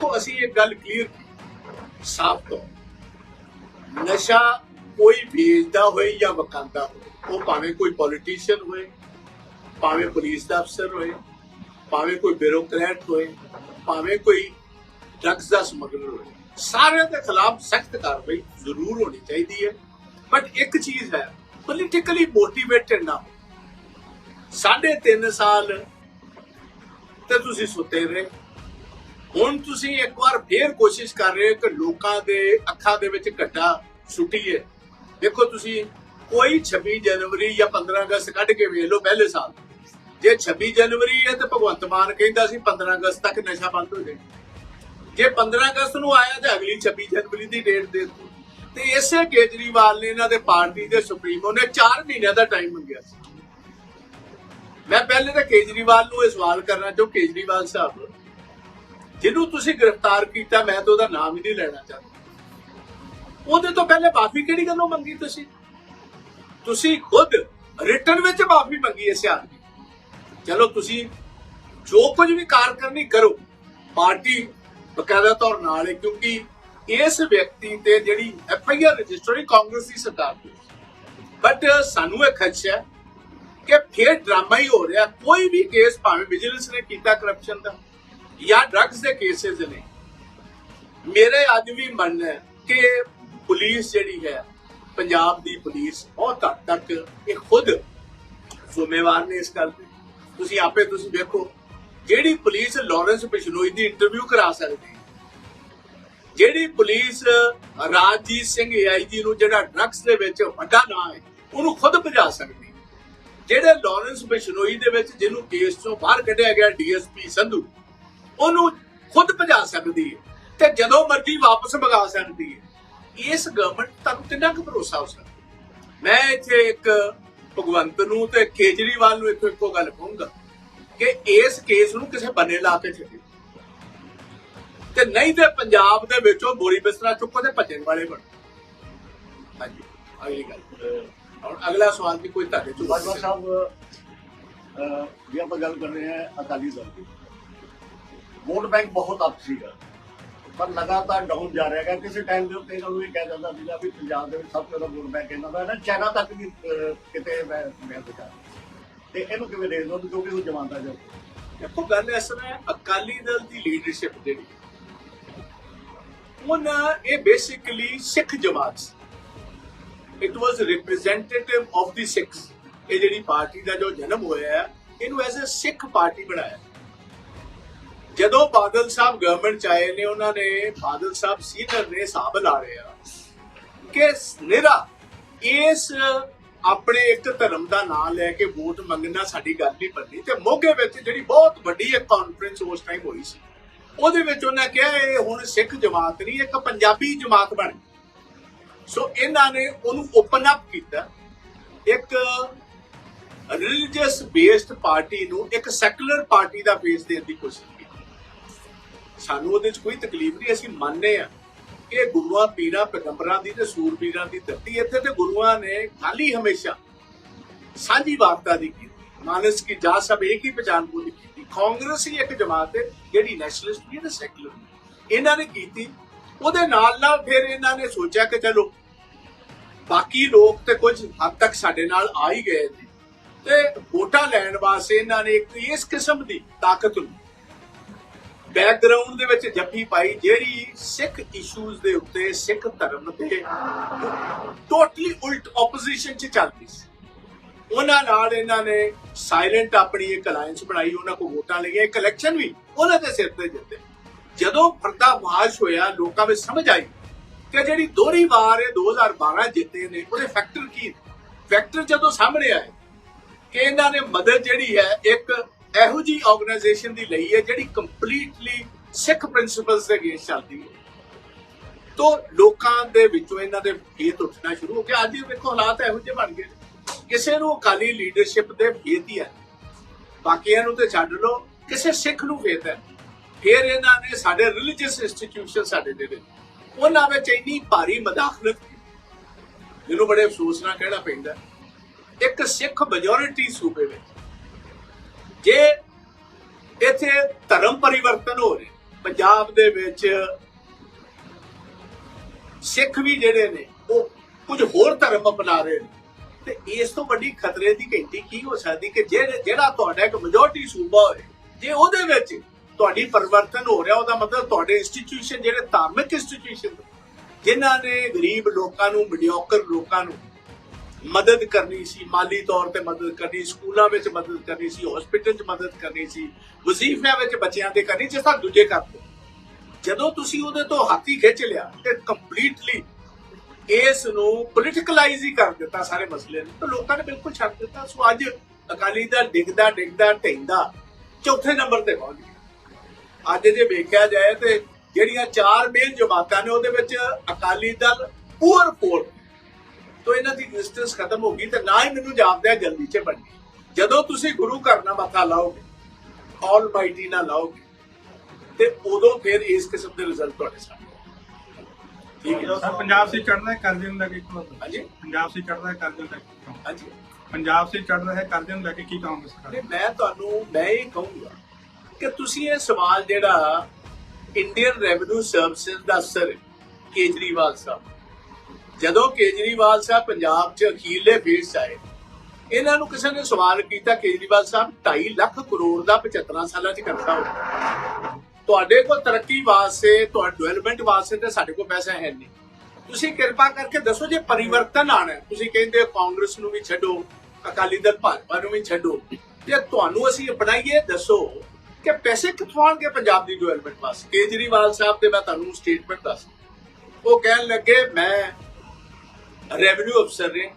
ਦੇਖੋ, ਅਸੀਂ ਇਹ ਗੱਲ ਕਲੀਅਰ ਸਾਫ਼ ਤੋਂ ਨਸ਼ਾ ਕੋਈ ਵੇਚਦਾ ਹੋਏ ਜਾਂ ਵਕਾਂਦਾ ਹੋਏ, ਉਹ ਭਾਵੇਂ ਕੋਈ ਪੋਲੀਟੀਸ਼ੀਅਨ ਹੋਏ, ਭਾਵੇਂ ਪੁਲਿਸ ਦਾ ਅਫਸਰ ਹੋਏ, ਭਾਵੇਂ ਕੋਈ ਬਿਊਰੋਕਰੈਟ ਹੋਏ, ਭਾਵੇਂ ਕੋਈ ਡਰੱਗਸ ਦਾ ਸਮਗਲਰ ਹੋਏ, ਸਾਰਿਆਂ ਦੇ ਖਿਲਾਫ ਸਖਤ ਕਾਰਵਾਈ ਜ਼ਰੂਰ ਹੋਣੀ ਚਾਹੀਦੀ ਹੈ। ਬਟ ਇੱਕ ਚੀਜ਼ ਹੈ ਪੋਲੀਟੀਕਲੀ ਮੋਟੀਵੇਟਡ ਨਾ ਹੋ। ਸਾਢੇ 3 ਸਾਲ ਤੇ ਤੁਸੀਂ ਸੁੱਤੇ ਰਹੇ ਹੁਣ ਤੁਸੀਂ ਇੱਕ ਵਾਰ ਫੇਰ ਕੋਸ਼ਿਸ਼ ਕਰ ਰਹੇ ਹੋ ਕਿ ਲੋਕਾਂ ਦੇ ਅੱਖਾਂ ਦੇ ਵਿੱਚ ਘੱਟਾ ਸੁੱਟੀਏ। ਦੇਖੋ ਤੁਸੀਂ, ਕੋਈ 26 ਜਨਵਰੀ ਜਾਂ 15 ਅਗਸਤ ਕੱਢ ਕੇ ਵੇਖ ਲਓ ਪਹਿਲੇ ਸਾਲ। ਜੇ 26 ਜਨਵਰੀ ਹੈ ਤਾਂ ਭਗਵੰਤ ਮਾਨ ਕਹਿੰਦਾ ਸੀ 15 ਅਗਸਤ ਤੱਕ ਨਸ਼ਾ ਬੰਦ ਹੋ ਜਾਏ ਜੇ 15 ਅਗਸਤ ਨੂੰ ਆਇਆ ਤੇ ਅਗਲੀ 26 ਜਨਵਰੀ ਦੀ ਡੇਟ ਦੇ ਦਿੱਤੀ। ਤੇ ਇਸੇ ਕੇਜਰੀਵਾਲ ਨੇ ਇਹਨਾਂ ਦੇ ਪਾਰਟੀ ਦੇ ਸੁਪਰੀਮੋ ਨੇ 4 ਮਹੀਨਿਆਂ ਦਾ ਟਾਈਮ ਮੰਗਿਆ ਸੀ। ਮੈਂ ਪਹਿਲੇ ਤਾਂ ਕੇਜਰੀਵਾਲ ਨੂੰ ਇਹ ਸਵਾਲ ਕਰਨਾ ਚਾਹੁੰ ਕੇਜਰੀਵਾਲ ਸਾਹਿਬ ਜਿਹਨੂੰ ਤੁਸੀਂ ਗ੍ਰਿਫਤਾਰ ਕੀਤਾ, ਮੈਂ ਤਾਂ ਉਹਦਾ ਨਾਮ ਹੀ ਨਹੀਂ ਲੈਣਾ ਚਾਹੁੰਦਾ। ਉਹਦੇ ਤੋਂ ਪਹਿਲੇ ਮਾਫੀ ਕਿਹੜੀ ਗੱਲੋਂ ਮੰਗੀ ਤੁਸੀਂ? ਤੁਸੀਂ ਖੁਦ ਰਿਟਰਨ ਵਿੱਚ ਮਾਫੀ ਮੰਗੀ ਇਸ ਆਦਮੀ ਚਲੋ ਤੁਸੀਂ ਜੋ ਕੁਝ ਵੀ ਕਾਰਕਰਨੀ ਕਰੋ, ਪਾਰਟੀ ਬਕਾਇਦਾ ਤੌਰ ਨਾਲ ਹੈ, ਕਿਉਂਕਿ ਇਸ ਵਿਅਕਤੀ ਤੇ ਜਿਹੜੀ ਐਫ ਆਈ ਆਰ ਰਜਿਸਟਰ ਹੋਈ, ਕਾਂਗਰਸ ਦੀ ਸਰਕਾਰ ਦੀ ਬਟ ਸਾਨੂੰ ਇਹ ਖਦਸ਼ਾ ਹੈ ਕਿ ਫੇਰ ਡਰਾਮਾ ਹੀ ਹੋ ਰਿਹਾ। ਕੋਈ ਵੀ ਕੇਸ ਭਾਵੇਂ ਵਿਜੀਲੈਂਸ ਨੇ ਕੀਤਾ ਕਰਪਸ਼ਨ ਦਾ। ਜਾਂ ਡਰੱਗਸ ਦੇ ਕੇਸਿਸ ਨੇ। ਮੇਰੇ ਅੱਜ ਵੀ ਮੰਨਣਾ ਹੈ ਕਿ ਪੁਲਿਸ ਜਿਹੜੀ ਹੈ, ਪੰਜਾਬ ਦੀ ਪੁਲਿਸ ਬਹੁਤ ਹੱਦ ਤੱਕ ਇਹ ਖੁਦ ਜ਼ਿੰਮੇਵਾਰ ਨੇ ਇਸ ਗੱਲ ਤੇ। ਤੁਸੀਂ ਆਪੇ ਤੁਸੀਂ ਵੇਖੋ, ਜਿਹੜੀ ਪੁਲਿਸ ਲਾਰੈਂਸ ਬਿਸ਼ਨੋਈ ਦੀ ਇੰਟਰਵਿਊ ਕਰਾ ਸਕਦੀ ਜਿਹੜੀ ਪੁਲਿਸ ਰਾਜਜੀਤ ਸਿੰਘ ਏਆਈਜੀ ਨੂੰ ਜਿਹੜਾ ਡਰੱਗਸ ਦੇ ਵਿੱਚ ਵੱਡਾ ਨਾਂ ਹੈ, ਉਹਨੂੰ ਖੁਦ ਭਜਾ ਸਕਦੀ ਜਿਹੜੇ ਲਾਰੈਂਸ ਬਿਸ਼ਨੋਈ ਦੇ ਵਿੱਚ ਜਿਹਨੂੰ ਕੇਸ ਤੋਂ ਬਾਹਰ ਕੱਢਿਆ ਗਿਆ ਡੀਐਸਪੀ ਸੰਧੂ ਉਹਨੂੰ ਖੁਦ ਭਜਾ ਸਕਦੀ ਹੈ ਤੇ ਜਦੋਂ ਮਰਜ਼ੀ ਵਾਪਸ ਮੰਗਾ ਸਕਦੀ ਹੈ। ਇਸ ਗਵਰਨਮੈਂਟ ਤੁਹਾਨੂੰ ਕਿੰਨਾ ਕੁ ਭਰੋਸਾ ਹੋ ਸਕਦਾ? ਮੈਂ ਇੱਥੇ ਇੱਕ ਭਗਵੰਤ ਨੂੰ ਤੇ ਕੇਜਰੀਵਾਲ ਨੂੰ ਇੱਕੋ ਇੱਕੋ ਗੱਲ ਕਹੂੰਗਾ ਕਿ ਇਸ ਕੇਸ ਨੂੰ ਕਿਸੇ ਬੰਨੇ ਲਾ ਕੇ ਛੱਡੇ। ਤੇ ਨਹੀਂ ਤੇ ਪੰਜਾਬ ਦੇ ਵਿੱਚੋਂ ਬੋਰੀ ਬਿਸਤਰਾ ਚੁੱਕੋ ਤੇ ਭੱਜਣ ਵਾਲੇ ਬਣ। ਹਾਂਜੀ ਅਗਲੀ ਗੱਲ। ਹੁਣ ਅਗਲਾ ਸਵਾਲ ਵੀ ਕੋਈ ਤੁਹਾਡੇ ਚੋਂ ਬਾਜਵਾ ਸਾਹਿਬ ਅਹ, ਆਪਾਂ ਗੱਲ ਕਰ ਰਹੇ ਹਾਂ ਅਕਾਲੀ ਦਲ ਦੀ। ਵੋਟ ਬੈਂਕ ਬਹੁਤ ਅੱਪ ਸੀਗਾ ਪਰ ਲਗਾਤਾਰ ਡਾਊਨ ਜਾ ਰਿਹਾ ਹੈ ਕਿਸੇ ਟਾਈਮ ਦੇ ਉੱਤੇ ਇਹਨਾਂ ਨੂੰ ਇਹ ਕਹਿ ਜਾਂਦਾ ਸੀਗਾ ਵੀ ਪੰਜਾਬ ਦੇ ਵਿੱਚ ਸਭ ਤੋਂ ਜ਼ਿਆਦਾ ਵੋਟ ਬੈਂਕ ਇਹਨਾਂ ਦਾ ਹੈ ਨਾ। ਚਾਈਨਾ ਤੱਕ ਵੀ ਕਿਤੇ ਮੈਂ ਮੈਂ ਦੇਖਿਆ ਤੇ ਇਹਨੂੰ ਕਿਵੇਂ ਦੇਖਦੇ ਹੋ? ਕਿਉਂਕਿ ਉਹ ਜਮਾਂਦਾ ਜੋ। ਦੇਖੋ, ਗੱਲ ਇਸ ਤਰ੍ਹਾਂ ਅਕਾਲੀ ਦਲ ਦੀ ਲੀਡਰਸ਼ਿਪ ਜਿਹੜੀ, ਉਹਨਾਂ, ਇਹ ਬੇਸਿਕਲੀ ਸਿੱਖ ਜਮਾਤ ਸੀ। It was representative of the Sikhs ਇਹ ਜਿਹੜੀ ਪਾਰਟੀ ਦਾ ਜੋ ਜਨਮ ਹੋਇਆ ਹੈ, ਇਹਨੂੰ ਐਜ਼ ਅ ਸਿੱਖ ਪਾਰਟੀ ਬਣਾਇਆ। ਜਦੋਂ ਬਾਦਲ ਸਾਹਿਬ ਗਵਰਨਮੈਂਟ ਚ ਆਏ ਨੇ, ਉਹਨਾਂ ਨੇ ਬਾਦਲ ਸਾਹਿਬ ਸੀਨੀਅਰ ਨੇ ਹਿਸਾਬ ਲਾ ਰਹੇ ਆ ਕਿ ਨਿਰਾ ਇਸ ਆਪਣੇ ਇੱਕ ਧਰਮ ਦਾ ਨਾਮ ਲੈ ਕੇ ਵੋਟ ਮੰਗਣਾ ਸਾਡੀ ਗੱਲ ਨਹੀਂ ਬਣਦੀ ਤੇ ਮੋਗੇ ਵਿੱਚ ਜਿਹੜੀ ਬਹੁਤ ਵੱਡੀ ਇੱਕ ਕਾਨਫਰੰਸ ਉਸ ਟਾਈਮ ਹੋਈ ਸੀ ਉਹਦੇ ਵਿੱਚ ਉਹਨਾਂ ਕਿਹਾ, ਇਹ ਹੁਣ ਸਿੱਖ ਜਮਾਤ ਨਹੀਂ, ਇੱਕ ਪੰਜਾਬੀ ਜਮਾਤ ਬਣ ਗਈ। ਸੋ ਇਹਨਾਂ ਨੇ ਉਹਨੂੰ ਓਪਨ ਅਪ ਕੀਤਾ ਇੱਕ ਰਿਲੀਜੀਅਸ ਬੇਸਡ ਪਾਰਟੀ ਨੂੰ ਇੱਕ ਸੈਕੂਲਰ ਪਾਰਟੀ ਦਾ ਫੇਸ ਦੇਣ ਦੀ ਕੋਸ਼ਿਸ਼ ਸਾਨੂੰ ਉਹਦੇ 'ਚ ਕੋਈ ਤਕਲੀਫ ਨਹੀਂ, ਅਸੀਂ ਮੰਨਦੇ ਆ ਕਿ ਗੁਰੂਆਂ, ਪੀਰਾਂ, ਪੈਗੰਬਰਾਂ ਦੀ ਤੇ ਸੂਰਬੀਰਾਂ ਦੀ ਧਰਤੀ ਇੱਥੇ ਤੇ ਗੁਰੂਆਂ ਨੇ ਖਾਲੀ ਹਮੇਸ਼ਾ ਸਾਂਝੀ ਵਾਰਤਾ ਦੀ ਕੀਤੀ। ਮਾਨਸ ਕੀ ਜਾ ਸਭ ਇੱਕ ਹੀ ਪਛਾਣ ਬੋਲੀ ਕੀਤੀ। ਕਾਂਗਰਸ ਹੀ ਇੱਕ ਜਮਾਤ ਹੈ, ਜਿਹੜੀ ਨੈਸ਼ਨਲਿਸਟ ਵੀ ਹੈ ਤੇ ਸੈਕੂਲਰ ਇਹਨਾਂ ਨੇ ਕੀਤੀ। ਉਹਦੇ ਨਾਲ ਨਾਲ ਫਿਰ ਇਹਨਾਂ ਨੇ ਸੋਚਿਆ ਕਿ ਚਲੋ, ਬਾਕੀ ਲੋਕ ਤੇ ਕੁਝ ਹੱਦ ਤੱਕ ਸਾਡੇ ਨਾਲ ਆ ਹੀ ਗਏ ਨੇ। ਤੇ ਵੋਟਾਂ ਲੈਣ ਵਾਸਤੇ ਇਹਨਾਂ ਨੇ ਇੱਕ ਇਸ ਕਿਸਮ ਦੀ ਤਾਕਤ ਨੂੰ ਬੈਕਗ੍ਰਾਉਂਡ ਦੇ ਵਿੱਚ ਜੱਫੀ ਪਾਈ, ਜਿਹੜੀ ਸਿੱਖ ਇਸ਼ੂਜ਼ ਦੇ ਉੱਤੇ, ਸਿੱਖ ਧਰਮ ਤੇ ਟੋਟਲੀ ਉਲਟ ਆਪੋਜੀਸ਼ਨ 'ਚ ਚੱਲਦੀ ਸੀ। ਉਹਨਾਂ ਨਾਲ ਇਹਨਾਂ ਨੇ ਸਾਇਲੈਂਟ ਆਪਣੀ ਇੱਕ ਅਲਾਈਅੰਸ ਬਣਾਈ, ਉਹਨਾਂ ਕੋ ਵੋਟਾਂ ਲਈਆਂ, ਇੱਕ ਇਲੈਕਸ਼ਨ ਵੀ ਉਹਨਾਂ ਦੇ ਸਿਰ ਤੇ ਜਿੱਤੇ। ਜਦੋਂ ਫਰਦਾ ਮਾਰਚ ਹੋਇਆ, ਲੋਕਾਂ ਵਿੱਚ ਸਮਝ ਆਈ ਕਿ ਜਿਹੜੀ ਦੋਹਰੀ ਵਾਰ ਇਹ 2012 ਜਿੱਤੇ ਨੇ, ਉਹਦੇ ਫੈਕਟਰ ਕੀ ਨੇ? ਫੈਕਟਰ ਜਦੋਂ ਸਾਹਮਣੇ ਆਏ ਕਿ ਇਹਨਾਂ ਨੇ ਮਦਦ ਜਿਹੜੀ ਹੈ, ਇੱਕ ਇਹੋ ਜੀ ਆਰਗੇਨਾਈਜੇਸ਼ਨ ਦੀ ਲਈ ਹੈ ਜਿਹੜੀ ਕੰਪਲੀਟਲੀ ਸਿੱਖ ਪ੍ਰਿੰਸੀਪਲਸ ਦੇ ਅਗੇਂਸਟ ਚੱਲਦੀ ਹੈ। ਤੋਂ ਲੋਕਾਂ ਦੇ ਵਿੱਚੋਂ ਇਹਨਾਂ ਦੇ ਫੇਤ ਉੱਠਣਾ ਸ਼ੁਰੂ ਹੋ ਗਿਆ। ਅੱਜ ਇਹ ਵੇਖੋ ਹਾਲਾਤ ਇਹੋ ਜਿਹੇ ਬਣ ਗਏ ਕਿਸੇ ਨੂੰ ਅਕਾਲੀ ਲੀਡਰਸ਼ਿਪ ਦੇ ਫੇਤ ਹੀ ਹੈ। ਬਾਕੀਆਂ ਨੂੰ ਤੇ ਛੱਡ ਲਓ, ਕਿਸੇ ਸਿੱਖ ਨੂੰ ਫੇਤ ਹੈ। ਫਿਰ ਇਹਨਾਂ ਨੇ ਸਾਡੇ ਰਿਲੀਜੀਅਸ ਇੰਸਟੀਟਿਊਸ਼ਨ ਸਾਡੇ ਦੇ ਵਿੱਚ ਉਹਨਾਂ ਵਿੱਚ ਇੰਨੀ ਭਾਰੀ ਮਦਾਖਲਤ ਜਿਹਨੂੰ ਬੜੇ ਅਫਸੋਸ ਨਾਲ ਕਹਿਣਾ ਪੈਂਦਾ ਇੱਕ ਸਿੱਖ ਮੈਜੋਰਿਟੀ ਸੂਬੇ ਵਿੱਚ ਜੇ ਇੱਥੇ ਧਰਮ ਪਰਿਵਰਤਨ ਹੋ ਰਿਹਾ, ਪੰਜਾਬ ਦੇ ਵਿੱਚ ਸਿੱਖ ਵੀ ਜਿਹੜੇ ਨੇ, ਉਹ ਕੁਝ ਹੋਰ ਧਰਮ ਅਪਣਾ ਰਹੇ ਨੇ, ਤੇ ਇਸ ਤੋਂ ਵੱਡੀ ਖਤਰੇ ਦੀ ਘੰਟੀ ਕੀ ਹੋ ਸਕਦੀ ਕਿ ਜਿਹੜੇ ਜਿਹੜਾ ਤੁਹਾਡਾ ਇੱਕ ਮੈਜੋਰਟੀ ਸੂਬਾ ਹੋਏ, ਜੇ ਉਹਦੇ ਵਿੱਚ ਤੁਹਾਡੀ ਪਰਿਵਰਤਨ ਹੋ ਰਿਹਾ, ਉਹਦਾ ਮਤਲਬ ਤੁਹਾਡੇ ਇੰਸਟੀਟਿਊਸ਼ਨ ਜਿਹੜੇ ਧਾਰਮਿਕ ਇੰਸਟੀਟਿਊਸ਼ਨ ਜਿਨ੍ਹਾਂ ਨੇ ਗਰੀਬ ਲੋਕਾਂ ਨੂੰ ਮੀਡੀਓਕਰ ਲੋਕਾਂ ਨੂੰ ਮਦਦ ਕਰਨੀ ਸੀ, ਮਾਲੀ ਤੌਰ ਤੇ ਮਦਦ ਕਰਨੀ, ਸਕੂਲਾਂ ਵਿੱਚ ਮਦਦ ਕਰਨੀ ਸੀ ਹਸਪੀਟਲ 'ਚ ਮਦਦ ਕਰਨੀ ਸੀ, ਵਜ਼ੀਫਿਆਂ ਵਿੱਚ ਬੱਚਿਆਂ ਤੇ ਕਰਨੀ, ਜਿਸ ਤਰ੍ਹਾਂ ਦੂਜੇ ਕਰਦੇ ਜਦੋਂ ਤੁਸੀਂ ਉਹਦੇ ਤੋਂ ਹੱਥੀ ਖਿੱਚ ਲਿਆ ਤੇ ਕੰਪਲੀਟਲੀ ਇਸ ਨੂੰ ਪੋਲਿਟਿਕਲਾਈਜ਼ ਹੀ ਕਰ ਦਿੱਤਾ ਸਾਰੇ ਮਸਲੇ ਨੂੰ, ਤਾਂ ਲੋਕਾਂ ਨੇ ਬਿਲਕੁਲ ਛੱਡ ਦਿੱਤਾ। ਸੋ ਅੱਜ ਅਕਾਲੀ ਦਲ ਡਿੱਗਦਾ ਡਿੱਗਦਾ ਢਹਿੰਦਾ ਚੌਥੇ ਨੰਬਰ ਤੇ ਪਹੁੰਚ ਗਿਆ। ਅੱਜ ਜੇ ਵੇਖਿਆ ਜਾਏ ਤੇ ਜਿਹੜੀਆਂ ਚਾਰ ਮੇਨ ਜਮਾਤਾਂ ਨੇ ਉਹਦੇ ਵਿੱਚ ਅਕਾਲੀ ਦਲ ਪੂਰ ਫੋਰ ਤੋ ਇਹਨਾਂ ਦੀ ਐਗਜ਼ਿਸਟੈਂਸ ਖਤਮ ਹੋ ਗਈ ਤੇ ਨਾ ਹੀ ਮੈਨੂੰ ਜਾਪਦਾ ਜਲਦੀ ਚ ਬਣਨੀ ਜਦੋਂ ਤੁਸੀਂ ਗੁਰੂ ਘਰ ਨਾਲ ਮੱਥਾ ਲਾਓਗੇ ਆਲਮਾਈਟੀ ਨਾਲ ਲਾਓਗੇ ਤੇ ਉਦੋਂ ਫਿਰ ਇਸ ਕਿਸਮ ਦੇ ਰਿਜ਼ਲਟ ਤੁਹਾਡੇ ਸਾਹਮਣੇ ਠੀਕ ਹੈ ਸਰ ਪੰਜਾਬ ਸੇ ਚੜ੍ਹਦਾ ਹੈ ਕਰਜ਼ੇ ਨੂੰ ਲੈ ਕੇ ਕੀ ਮਤਲਬ ਹਾਂਜੀ? ਪੰਜਾਬ ਸੇ ਚੜ੍ਹਦਾ ਹੈ ਕਰਜ਼ੇ ਨੂੰ ਲੈ ਕੇ? ਹਾਂਜੀ। ਪੰਜਾਬ ਸੇ ਚੜ੍ਹਦਾ ਹੈ ਕਰਜ਼ੇ ਨੂੰ ਲੈ ਕੇ ਕੀ ਕਹੋਗੇ ਸਰਕਾਰ ਨਹੀਂ ਮੈਂ ਤੁਹਾਨੂੰ ਮੈਂ ਇਹ ਕਹੂੰਗਾ ਕਿ ਤੁਸੀਂ ਇਹ ਸਵਾਲ ਜਿਹੜਾ ਇੰਡੀਅਨ ਰੈਵਨਿਊ ਸਰਵਿਸਿਜ਼ ਦਾ ਅਸਰ ਕੇਜਰੀਵਾਲ ਸਾਹਿਬ ਜਦੋਂ ਕੇਜਰੀਵਾਲ ਸਾਹਿਬ ਪੰਜਾਬ 'ਚ ਅਖੀਰਲੇ ਫੇਸ 'ਚ ਆਏ, ਇਹਨਾਂ ਨੂੰ ਕਿਸੇ ਨੇ ਸਵਾਲ ਕੀਤਾ, ਕੇਜਰੀਵਾਲ ਸਾਹਿਬ 2.5 ਲੱਖ ਕਰੋੜ ਦਾ 75 ਸਾਲਾਂ 'ਚ ਕਰਤਾ ਹੋ ਤੁਹਾਡੇ ਕੋਲ ਤਰੱਕੀ ਵਾਸਤੇ, ਤੁਹਾਡੇ ਡਿਵੈਲਪਮੈਂਟ ਵਾਸਤੇ ਤੇ ਸਾਡੇ ਕੋਲ ਪੈਸਾ ਹੈ ਨਹੀਂ। ਤੁਸੀਂ ਕਿਰਪਾ ਕਰਕੇ ਦੱਸੋ ਜੇ ਪਰਿਵਰਤਨ ਆਣਾ ਤੁਸੀਂ ਕਹਿੰਦੇ ਹੋ ਕਾਂਗਰਸ ਨੂੰ ਵੀ ਛੱਡੋ, ਅਕਾਲੀ ਦਲ ਭਾਜਪਾ ਨੂੰ ਵੀ ਛੱਡੋ। ਜੇ ਤੁਹਾਨੂੰ ਅਸੀਂ ਅਪਣਾਈਏ, ਦੱਸੋ ਕਿ ਪੈਸੇ ਕਿੱਥੋਂ ਆਣਗੇ ਪੰਜਾਬ ਦੀ ਡਿਵੈਲਪਮੈਂਟ ਵਾਸਤੇ? ਕੇਜਰੀਵਾਲ ਸਾਹਿਬ ਦੇ ਮੈਂ ਤੁਹਾਨੂੰ ਸਟੇਟਮੈਂਟ ਦੱਸ ਉਹ ਕਹਿਣ ਲੱਗੇ, ਮੈਂ ਰੈਵਨਿਊ ਅਫਸਰ ਨੇ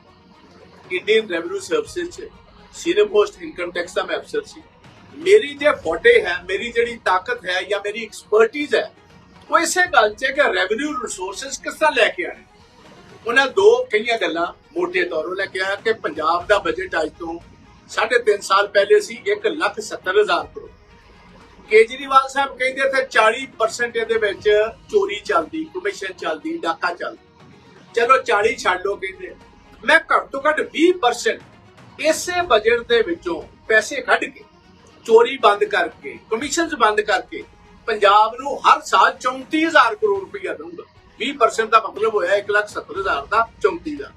ਇੰਡੀਅਨ ਰੈਵਨਿਊ ਸਰਵਿਸਿਜ਼ ਚ ਸੀਨੀਅਰ ਪੋਸਟ ਇਨਕਮ ਟੈਕਸ ਦਾ ਮੈਂ ਅਫਸਰ ਸੀ। ਮੇਰੀ ਜੇ ਫੋਟੇ ਹੈ ਮੇਰੀ ਜਿਹੜੀ ਤਾਕਤ ਹੈ ਜਾਂ ਮੇਰੀ ਐਕਸਪਰਟਿਜ਼ ਹੈ ਉਹ ਇਸੇ ਗੱਲ 'ਚ ਕਿ ਰੈਵਨਿਊ ਰਿਸੋਰਸਸ ਕਿਸ ਤਰ੍ਹਾਂ ਲੈ ਕੇ ਆਣੇ ਉਹਨਾਂ ਦੋ ਕਈਆਂ ਗੱਲਾਂ ਮੋਟੇ ਤੌਰੋਂ ਲੈ ਕੇ ਆਇਆ ਕਿ ਪੰਜਾਬ ਦਾ ਬਜਟ ਅੱਜ ਤੋਂ 3.5 ਸਾਲ ਪਹਿਲੇ ਸੀ 1,70,000 ਕਰੋੜ। ਕੇਜਰੀਵਾਲ ਸਾਹਿਬ ਕਹਿੰਦੇ ਤੇ 40% ਇਹਦੇ ਵਿੱਚ ਚੋਰੀ ਚੱਲਦੀ ਕਮਿਸ਼ਨ ਚੱਲਦੀ ਡਾਕਾ ਚੱਲਦਾ। ਚਲੋ 40 ਛੱਡ ਲਓ ਕਹਿੰਦੇ। ਮੈਂ ਘੱਟ ਤੋਂ ਘੱਟ 20% ਇਸੇ ਬਜਟ ਦੇ ਵਿੱਚੋਂ ਪੈਸੇ ਕੱਢ ਕੇ, ਚੋਰੀ ਬੰਦ ਕਰਕੇ ਕਮਿਸ਼ਨਸ ਬੰਦ ਕਰਕੇ ਪੰਜਾਬ ਨੂੰ ਹਰ ਸਾਲ 34000 ਕਰੋੜ ਰੁਪਇਆ ਦਊਂਗਾ। 20% ਦਾ ਮਤਲਬ ਹੋਇਆ 170000 ਦਾ 34000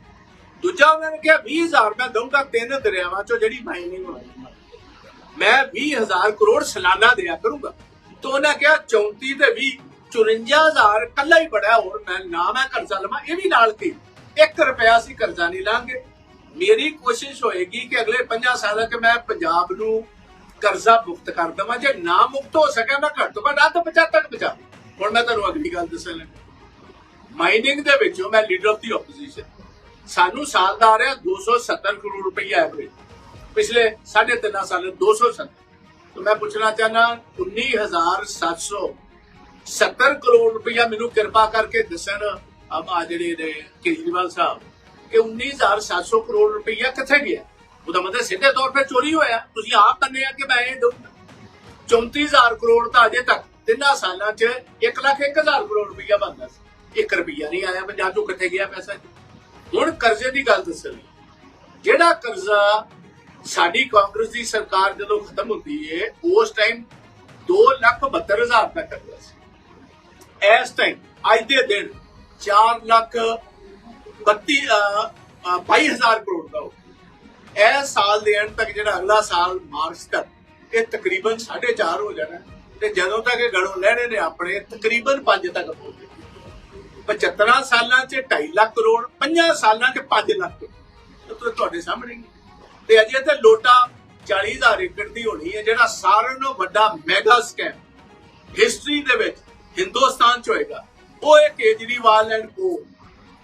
ਦੂਜਾ ਉਹਨਾਂ ਨੇ ਕਿਹਾ 20000 ਮੈਂ ਦਊਂਗਾ ਤਿੰਨ ਦਰਿਆਵਾਂ ਚੋਂ ਜਿਹੜੀ ਮਾਈਨਿੰਗ ਹੋਣੀ ਮੈਂ 20000 ਕਰੋੜ ਸਾਲਾਨਾ ਦਿਆ ਕਰੂੰਗਾ। ਤਾਂ ਉਹਨਾਂ ਕਿਹਾ 34 ਤੇ 20 54000 ਕੱਲਾ ਹੀ ਬੜਾ ਹੋਰ ਮੈਂ, ਨਾ ਮੈਂ ਕਰਜ਼ਾ ਲਵਾਂ, ਇਹ ਵੀ ਨਾਲ ਤੇ 1 ਰੁਪਿਆ ਸੀ ਕਰਜ਼ਾ ਨਹੀਂ ਲਾਂਗੇ। ਮੇਰੀ ਕੋਸ਼ਿਸ਼ ਹੋਏਗੀ ਕਿ ਅਗਲੇ 5 ਸਾਲਾਂ ਕਿ ਮੈਂ ਪੰਜਾਬ ਨੂੰ ਕਰਜ਼ਾ ਮੁਕਤ ਕਰ ਦਵਾਂ। ਜੇ ਨਾ ਮੁਕਤ ਹੋ ਸਕਿਆ, ਮੈਂ ਘੱਟ ਤੋਂ ਘੱਟ ਅੱਧ ਤੱਕ ਪਹੁੰਚਾ ਹੁਣ ਮੈਂ ਤੁਹਾਨੂੰ ਅਗਲੀ ਗੱਲ ਦੱਸਣ ਲੱਗਾ। ਮਾਈਨਿੰਗ ਦੇ ਵਿੱਚੋਂ ਮੈਂ ਲੀਡਰ ਆਫ ਦੀ ਆਪੋਜੀਸ਼ਨ ਸਾਨੂੰ ਸਾਲ ਦਾ ਆ ਰਿਹਾ 270 ਕਰੋੜ ਰੁਪਈਆ ਐਵਰੇਜ ਪਿਛਲੇ 3.5 ਸਾਲ 270 ਤੋਂ ਮੈਂ ਪੁੱਛਣਾ ਚਾਹਨਾ 19700 70 ਕਰੋੜ ਰੁਪਇਆ ਮੈਨੂੰ ਕਿਰਪਾ ਕਰਕੇ ਦੱਸਣ ਆ ਜਿਹੜੇ ਨੇ ਕੇਜਰੀਵਾਲ ਸਾਹਿਬ, ਕਿ 19700 ਕਰੋੜ ਰੁਪਇਆ ਕਿੱਥੇ ਗਿਆ? ਉਹਦਾ ਮਤਲਬ ਸਿੱਧੇ ਤੌਰ ਤੇ ਚੋਰੀ ਹੋਇਆ। ਤੁਸੀਂ ਆਪ ਮੰਨੇ ਆ ਕਿ ਮੈਂ ਇਹ ਦਊਂ 34000 ਕਰੋੜ ਤਾਂ ਅਜੇ ਤੱਕ ਤਿੰਨਾਂ ਸਾਲਾਂ 'ਚ 1 ਲੱਖ 1000 ਕਰੋੜ ਰੁਪਇਆ ਬਣਦਾ ਸੀ। 1 ਰੁਪਈਆ ਨਹੀਂ ਆਇਆ ਪੰਜਾਬ ਚੋਂ ਕਿੱਥੇ ਗਿਆ ਪੈਸਾ? ਹੁਣ ਕਰਜ਼ੇ ਦੀ ਗੱਲ ਦੱਸਣੀ ਜਿਹੜਾ ਕਰਜ਼ਾ ਸਾਡੀ ਕਾਂਗਰਸ ਦੀ ਸਰਕਾਰ ਜਦੋਂ ਖਤਮ ਹੁੰਦੀ ਏ, ਉਸ ਟਾਈਮ 2 ਲੱਖ 72000 ਦਾ ਕਰਜ਼ਾ ਸੀ। ਇਸ ਟਾਈਮ ਅੱਜ ਦੇ ਦਿਨ 4 ਲੱਖ 32 22000 ਕਰੋੜ ਦਾ ਹੋ ਗਿਆ। ਸਾਲ ਦੇ ਐਂਡ ਤੱਕ ਜਿਹੜਾ ਅਗਲਾ ਸਾਲ ਮਾਰਚ ਤੱਕ ਇਹ ਤਕਰੀਬਨ 4.5 ਹੋ ਜਾਣਾ। ਤੇ ਜਦੋਂ ਤੱਕ ਇਹ ਗੜੋਂ ਲੈਣੇ ਨੇ ਆਪਣੇ, ਤਕਰੀਬਨ 5 ਤੱਕ ਪਹੁੰਚੇ 75 ਸਾਲਾਂ 'ਚ 2.5 ਲੱਖ ਕਰੋੜ 50 ਸਾਲਾਂ 'ਚ 5 ਲੱਖ ਕਰੋੜ। ਤੇ ਤੁਹਾਡੇ ਸਾਹਮਣੇ ਤੇ ਅਜੇ ਤੇ ਲੋਟਾ 40000 ਏਕੜ ਦੀ ਹੋਣੀ ਹੈ, ਜਿਹੜਾ ਸਾਰਿਆਂ ਨਾਲੋਂ ਵੱਡਾ ਮੈਗਾ ਸਕੈਮ ਹਿਸਟਰੀ ਦੇ ਵਿੱਚ ਹਿੰਦੁਸਤਾਨ 'ਚ ਹੋਏਗਾ। ਉਹ ਇਹ Kejriwal and co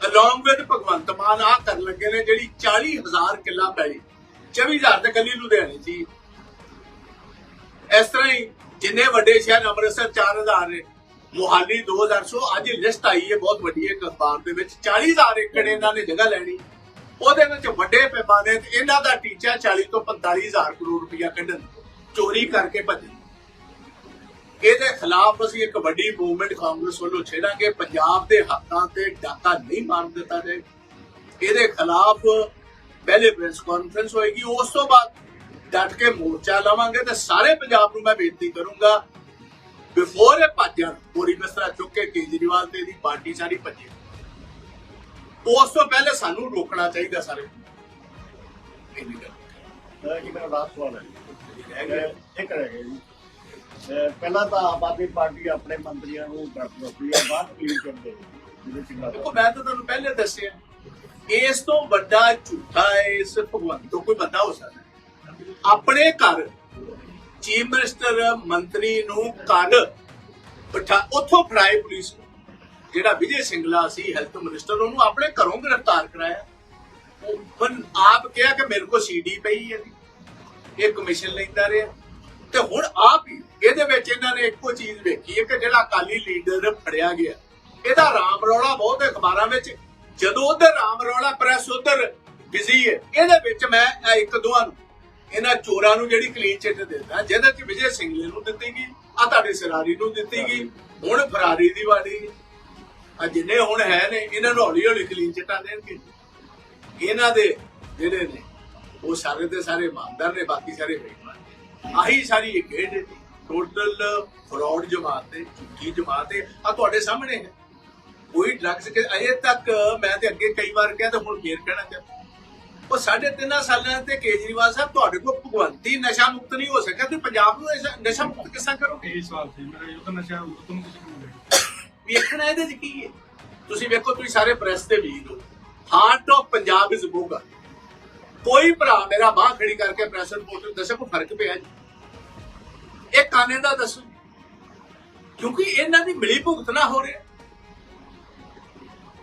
along with Bhagwant Mann ਆ ਕਰਨ ਲੱਗੇ ਨੇ ਜਿਹੜੀ 40000 ਕਿੱਲਾ ਪੈਲੀ 24000 ਤੇ ਕੱਲੀ ਲੁਧਿਆਣੇ ਸੀ ਇਸ ਤਰ੍ਹਾਂ ਹੀ ਜਿੰਨੇ ਵੱਡੇ ਸ਼ਹਿਰ ਅੰਮ੍ਰਿਤਸਰ 4000 ਨੇ, ਮੁਹਾਲੀ 2000 ਸੋ, ਅੱਜ ਲਿਸਟ ਆਈ ਹੈ ਬਹੁਤ ਵੱਡੀ ਇੱਕ ਅਖਬਾਰ ਦੇ ਵਿੱਚ। 40000 ਏਕੜ ਇਹਨਾਂ ਨੇ ਜਗ੍ਹਾ ਲੈਣੀ। ਉਹਦੇ ਵਿੱਚ ਵੱਡੇ ਪੈਮਾਨੇ ਤੇ ਇਹਨਾਂ ਦਾ ਟੀਚਾ 40 ਤੋਂ 45000 ਕਰੋੜ ਰੁਪਇਆ ਕੱਢਣ, ਚੋਰੀ ਕਰਕੇ ਭੱਜਣ। ਇਹਦੇ ਖਿਲਾਫ ਅਸੀਂ ਇੱਕ ਵੱਡੀ ਮੂਵਮੈਂਟ ਕਾਂਗਰਸ ਵੱਲੋਂ ਛੇੜਾਂਗੇ। ਪੰਜਾਬ ਦੇ ਹੱਕਾਂ ਤੇ ਡਾਕਾ ਨਹੀਂ ਮਾਰ ਦਿੱਤਾ ਜਾਏ ਇਹਦੇ ਖਿਲਾਫ ਪਹਿਲੇ ਪ੍ਰੈਸ ਕਾਨਫਰੰਸ ਹੋਏਗੀ। ਉਸ ਤੋਂ ਬਾਅਦ ਡਟ ਕੇ ਮੋਰਚਾ ਲਾਵਾਂਗੇ ਤੇ ਸਾਰੇ ਪੰਜਾਬ ਨੂੰ ਮੈਂ ਬੇਨਤੀ ਕਰੂੰਗਾ ਬਿਫੋਰ ਇਹ ਭੱਜਣ ਪੂਰੀ ਬਿਸਤਰਾ ਚੁੱਕ ਕੇ ਕੇਜਰੀਵਾਲ ਤੇ ਦੀ ਪਾਰਟੀ ਸਾਰੀ ਭੱਜੇ। ਉਸ ਤੋਂ ਪਹਿਲੇ ਸਾਨੂੰ ਰੋਕਣਾ ਚਾਹੀਦਾ ਸਾਰੇ। ਇੰਨੀ ਗੱਲ। ਅਹ ਜੀ, ਮੇਰਾ ਲਾਸਟ ਸਵਾਲ ਹੈ। ਰਹਿ ਗਿਆ ਜੀ। ਪਹਿਲਾਂ ਤਾਂ ਆਮ ਆਦਮੀ ਪਾਰਟੀ ਆਪਣੇ ਮੰਤਰੀਆਂ ਨੂੰ ਡਰਤ ਦਿੱਤੀ ਹੈ ਬਾਅਦ ਕਲੀਨ ਕਰਦੇ ਜਿਹਦੇ ਸਿੰਘ ਦੇਖੋ, ਮੈਂ ਤਾਂ ਤੁਹਾਨੂੰ ਪਹਿਲੇ ਦੱਸਿਆ, ਇਸ ਤੋਂ ਵੱਡਾ ਝੂਠਾ ਇਸ ਭਗਵੰਤ ਤੋਂ ਕੋਈ ਬੰਦਾ ਹੋ ਸਕਦਾ ਆਪਣੇ ਘਰ ਚੀਫ ਮਿਨਿਸਟਰ, ਮੰਤਰੀ ਨੂੰ ਕੱਢ ਬਿਠਾ, ਉੱਥੋਂ ਫੜਾਏ ਪੁਲਿਸ ਨੂੰ। ਜਿਹੜਾ ਵਿਜੇ ਸਿੰਗਲਾ ਸੀ, ਹੈਲਥ ਮਿਨਿਸਟਰ, ਉਹਨੂੰ ਆਪਣੇ ਘਰੋਂ ਗ੍ਰਿਫਤਾਰ ਕਰਾਇਆ। ਉਹ ਆਪ ਕਿਹਾ ਕਿ ਮੇਰੇ ਕੋਲ ਸੀਡੀ ਪਈ ਹੈ ਇਹ ਕਮਿਸ਼ਨ ਲੈਂਦਾ ਰਿਹਾ। ਤੇ ਹੁਣ ਆਪ ਹੀ ਇਹਦੇ ਵਿੱਚ ਇਹਨਾਂ ਨੇ ਇੱਕੋ ਚੀਜ਼ ਵੇਖੀ ਹੈ ਕਿ ਜਿਹੜਾ ਅਕਾਲੀ ਲੀਡਰ ਫੜਿਆ ਗਿਆ। ਇਹਦਾ ਰਾਮ ਰੌਲਾ ਬਹੁਤ ਅਖਬਾਰਾਂ ਵਿੱਚ। ਜਦੋਂ ਉਧਰ ਰਾਮ ਰੌਲਾ ਪ੍ਰੈਸ ਉਧਰ ਬਿਜ਼ੀ ਹੈ, ਇਹਦੇ ਵਿੱਚ ਮੈਂ ਇੱਕ ਦੋਹਾਂ ਨੂੰ, ਇਹਨਾਂ ਚੋਰਾਂ ਨੂੰ ਜਿਹੜੀ ਕਲੀਨ ਚਿੱਟ ਦਿੰਦਾ, ਜਿਹਦੇ ਚ ਵਿਜੇ ਸਿੰਘਲੇ ਨੂੰ ਦਿੱਤੀ ਗਈ ਆ ਤੁਹਾਡੇ ਸਰਾਰੀ ਨੂੰ ਦਿੱਤੀ ਗਈ, ਹੁਣ ਫਰਾਰੀ ਦੀ ਵਾਰੀ ਆ ਜਿੰਨੇ ਹੁਣ ਹੈ ਨੇ, ਇਹਨਾਂ ਨੂੰ ਹੌਲੀ ਹੌਲੀ ਕਲੀਨ ਚਿੱਟਾਂ ਦੇਣਗੇ। ਇਹਨਾਂ ਦੇ ਜਿਹੜੇ ਨੇ, ਉਹ ਸਾਰੇ ਦੇ ਸਾਰੇ ਇਮਾਨਦਾਰ ਨੇ, ਬਾਕੀ ਸਾਰੇ ਬੇਈਮਾਨ ਆਹੀ ਸਾਰੀ ਖੇਡ ਟੋਟਲ ਫਰਾਡ ਜਮਾਤ ਹੈ ਝੂਠੀ ਜਮਾਤ ਹੈ ਆ ਤੁਹਾਡੇ ਸਾਹਮਣੇ ਹੈ। ਕੋਈ ਡਰੱਗਸ ਕੇ ਅਜੇ ਤੱਕ ਮੈਂ ਤੇ ਅੱਗੇ ਕਈ ਵਾਰ ਕਿਹਾ ਤੇ ਹੁਣ ਫੇਰ ਕਹਿਣਾ ਚਾਹੁੰਦਾ। ਉਹ ਸਾਢੇ ਤਿੰਨਾਂ ਸਾਲਾਂ ਤੇ ਕੇਜਰੀਵਾਲ ਸਾਹਿਬ ਤੁਹਾਡੇ ਕੋਲ ਭਗਵੰਤੀ ਨਸ਼ਾ ਮੁਕਤ ਨਹੀਂ ਹੋ ਸਕਿਆ। ਤੇ ਪੰਜਾਬ ਨੂੰ ਨਸ਼ਾ- ਮੁਕਤ ਕਿਸਾਂ ਕਰੋਗੇ? ਇਹੀ ਸਵਾਲ ਸੀ ਮੇਰਾ ਇਹ ਤਾਂ ਨਸ਼ਾ ਤੁਹਾਨੂੰ ਕੁਝ ਨਹੀਂ ਮਿਲੇਗਾ ਵੇਖਣਾ ਇਹਦੇ ਚ ਕੀ ਹੈ। ਤੁਸੀਂ ਵੇਖੋ ਤੁਸੀਂ ਸਾਰੇ ਪ੍ਰੈਸ ਦੇ ਵੀਰ ਹੋ heart of Punjab is Moga ਕੋਈ ਭਰਾ ਮੇਰਾ ਬਾਹ ਖੜੀ ਕਰਕੇ ਪ੍ਰੈਸ ਰਿਪੋਰਟ ਦੱਸੇ ਕੋਈ ਫ਼ਰਕ ਪਿਆ ਜੀ? ਇਹ ਕਾਨੇ ਦਾ ਦੱਸੋ? ਕਿਉਂਕਿ ਇਹਨਾਂ ਦੀ ਮਿਲੀ ਭੁਗਤ ਨਾ ਹੋ ਰਿਹਾ।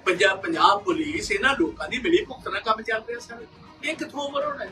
ਪੰਜਾਬ ਪੰਜਾਬ ਪੁਲਿਸ, ਇਹਨਾਂ ਲੋਕਾਂ ਦੀ ਮਿਲੀ ਭੁਗਤ ਨਾਲ ਕੰਮ ਚੱਲ ਰਿਹਾ ਸਰ। ਇਹ ਕਿੱਥੋਂ ਉਮਰ ਹੋਣਾ ਹੈ?